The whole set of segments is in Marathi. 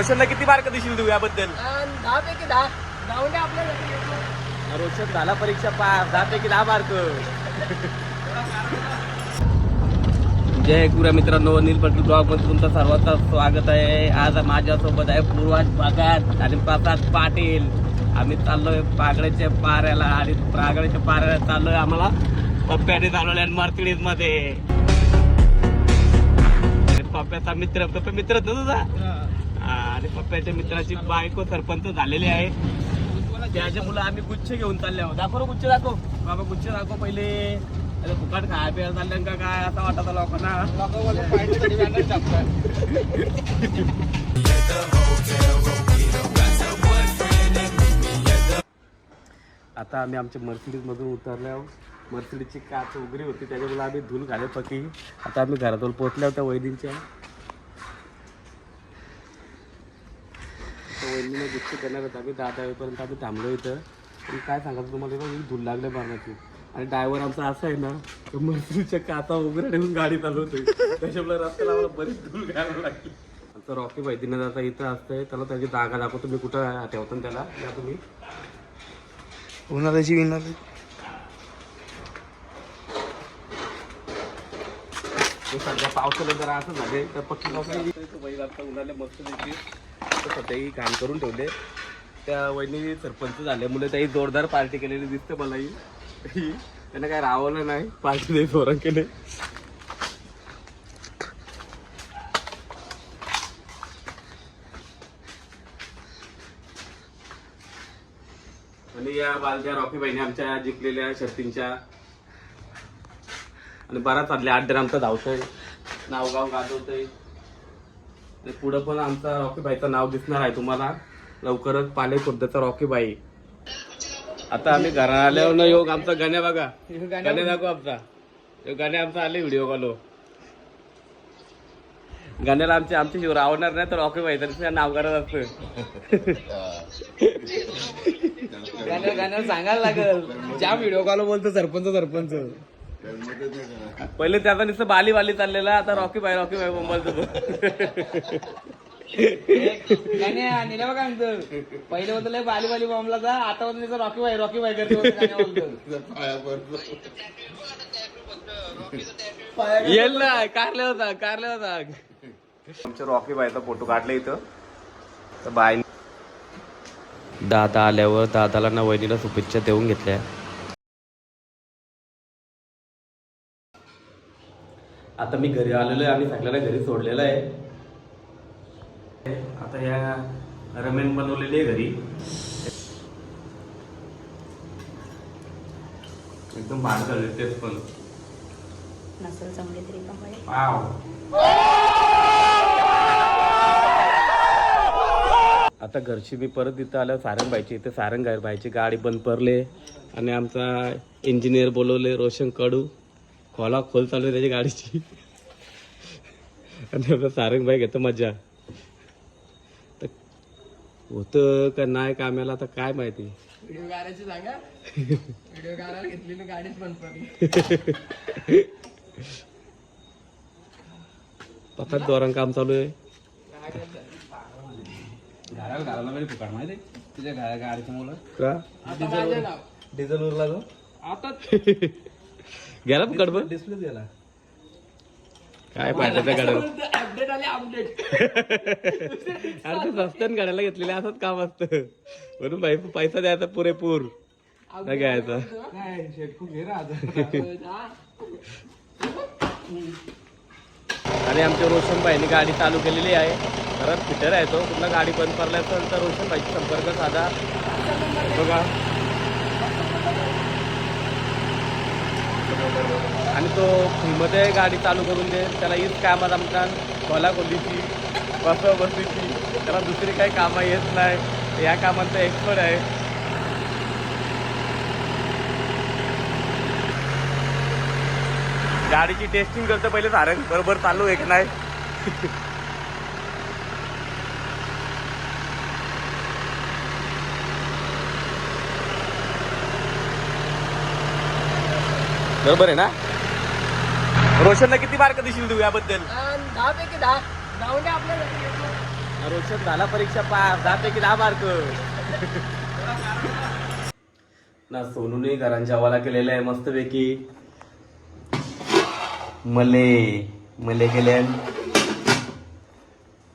रोशनला किती मार्क देशील तू याबद्दल? दहा पैकी दहा. जाऊन द्या आपल्याला. रोशन झाला परीक्षा पास दहा पैकी दहा मार्क जय गुरा मित्रांनो नील पटेल ब्लॉगमध्ये तुमचं सर्वांचं स्वागत आहे. आज माझ्यासोबत आहे पूर्वाज भगत आणि प्रसाद पाटील. आम्ही चाललोय पागड्याच्या पाऱ्याला आणि पागड्याच्या पाऱ्याला चाललोय आम्हाला. पप्प्याने चालवलंय मर्सिडीजमध्ये. आणि पप्प्याचा मित्र पप्प्या मित्र तुझा? आणि पप्प्याच्या मित्राची बायको सरपंच झालेली आहे. त्याच्या मुलं आम्ही गुच्छ घेऊन चालले आहोत. दाखव गुच्छ दाखव. बाबा गुच्छ दाखव पहिले. अरे फुकाट खाय प्यायला चालले का काय असं वाटत लोकांना? आता आम्ही आमच्या मर्सिडीज मधून उतरलो मर्सिडीजची काच उघडी होती त्याच्यामुळे आम्ही धूल घाले पकी आता आम्ही घरातून पोहोचल्या होत्या वैदींच्या वहिनीने गुच्छ करणार होता आम्ही दहा दहावीपर्यंत आम्ही थांबलो इथं. पण काय सांगायचं तुम्हाला ही धूल लागले मारण्याची आणि ड्रायव्हर आमचा असा आहे ना तो मर्सिडीच्या काचा उघड्या ठेवून गाडी चालवतोय. त्याच्यामुळे रस्त्याला आम्हाला बरीच धूल घ्यायला लागली. आमचं रॉकी वैद्यनाथ आता इथं असतंय. त्याला त्याची जागा दाखवतो. तुम्ही कुठं ठेवता त्याला. या तुम्ही. उन्हाळ्याची विनाली ते सध्या पावसाला जरा असं झाले तर बैल आता उन्हाळ्या मस्त तर सध्याही काम करून ठेवले. त्या वहिनी सरपंच झाल्यामुळे त्याही जोरदार पार्टी केलेली दिसते मलाही त्यांना काय रावलं नाही. पार्टी नाही केले. आणि या बालक्या रॉकी बहिणी आमच्या जिंकलेल्या शर्तींच्या. आणि बराच चालल्या आठ आमचा धावतोय. नावगाव गाजवतोय. पुढं पण आमचा रॉकी बाईचं नाव दिसणार आहे तुम्हाला. लवकरच पाले खुर्दचा रॉकी बाई. आता आम्ही घरा आल्यावर ना योग आमचा गाण्या बघा. गाणे दाखव आमचा. गाणे आमचा आले व्हिडिओ कॉल गाण्याला आमचे आमच्या शिवर आवडणार नाही तर रॉकी बाई तरी नाव करत असतं गाण्या गाण्याला सांगायला लागल. ज्या व्हिडिओ कॉल बोलतो सरपंच सरपंच. पहिले त्याचा नुसतं बाली बाली चाललेला आता रॉकी बाई रॉकी निला बघा. म्हणतो पहिले होतं लय बाली बाली बॉम्बला जा आता होतं त्याचं रॉकी बाई रॉकी बाई करते येईल ना कारले होता कारले होता. आमच्या रॉकी बायचा फोटो काढला इथं. तर बाय दादा आल्यावर दादाला ना वहिनीला शुभेच्छा देऊन घेतल्या. आता मी घरी आलेलो आहे आणि सगळ्यांना घरी सोडलेलं आहे. आता या रमेन बनवलेली आहे घरी. एकदम भार झाले तेच पण. नसेल जमले तरी पण बरे. वाव आता घरची मी परत इथं आलं सारंगबाईची इथे सारंगबाईची गाडी बंद पडले. आणि आमचा इंजिनियर बोलवले रोशन कडू. खोला खोल चालू आहे त्याची गाडीची. आणि आपलं सारंगबाई घेतो मजा तर होतं का नाही कामाला आता काय माहिती? व्हिडिओ काढायची सांगा. व्हिडिओ काढायला घेतली ना गाडीच बंद पडली. पतात दोरान काम चालू आहे. घराला घालायला वेळ फुकाड माहिती तुझ्या घरा गाडीच्या मुलं. का? डिझेल डिझेल उरला तो आता गेला कडबं डिस्प्ले गेला. काय पाहिजे त्या गाड्यावर अपडेट आले अपडेट अरे ते गाड्याला घेतलेले असंच काम असतं. म्हणून भाई पैसा द्यायचा पुरेपूर. नाही घ्यायचा घे आणि आमच्या रोशनबाईने गाडी चालू केलेली आहे. परत फिटर आहे तो. कुठला गाडी बंद पडला असेल तर रोशनबाईशी संपर्क साधा. बघा. आणि तो फ्रीमध्ये गाडी चालू करून दे त्याला हीच कामात आमच्या खोला खोलीची बस बसीची त्याला दुसरी काही कामं येत नाही. या कामांचा एक्सपर्ट आहे. गाडीची टेस्टिंग करतो पहिले सारंग बरोबर चालू एक नाही? बरोबर आहे ना? रोशनला किती मार्क देशील तू याबद्दल? दहा पैकी दहा. जाऊन द्या आपल्याला. रोशन झाला परीक्षा पास. दहा पैकी दहा मार्क ना सोनूने घरांच्या जेवायला केलेलं आहे मस्तपैकी. मले मले केल्यान.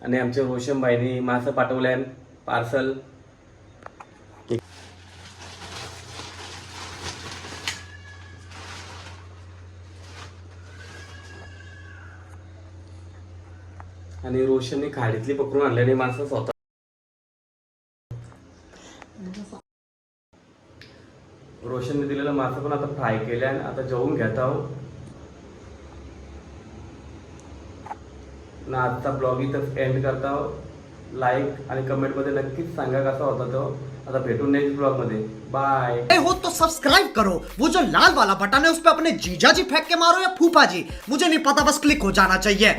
आणि आमच्या रोशन भाईनी मासं पाठवल्यान पार्सल. आणि रोशनने खाडीतली पकडून आणल्याने माणसं स्वतः रोशनने दिलेलं मासं पण आता फ्राय केल्या आणि आता जेवून घेत ना आजचा ब्लॉग इथंच एंड करता आहो लाईक आणि कमेंटमध्ये नक्कीच सांगा कसा होता तो. आता भेटून नेक्स्ट ब्लॉगमध्ये बाय हो तो सब्सक्राइब करो. वो जो लाल वाला बटन है, उस पर अपने जीजा जी फेंक के मारो या फूफा जी मुझे नहीं पता, बस क्लिक हो जाना चाहिए।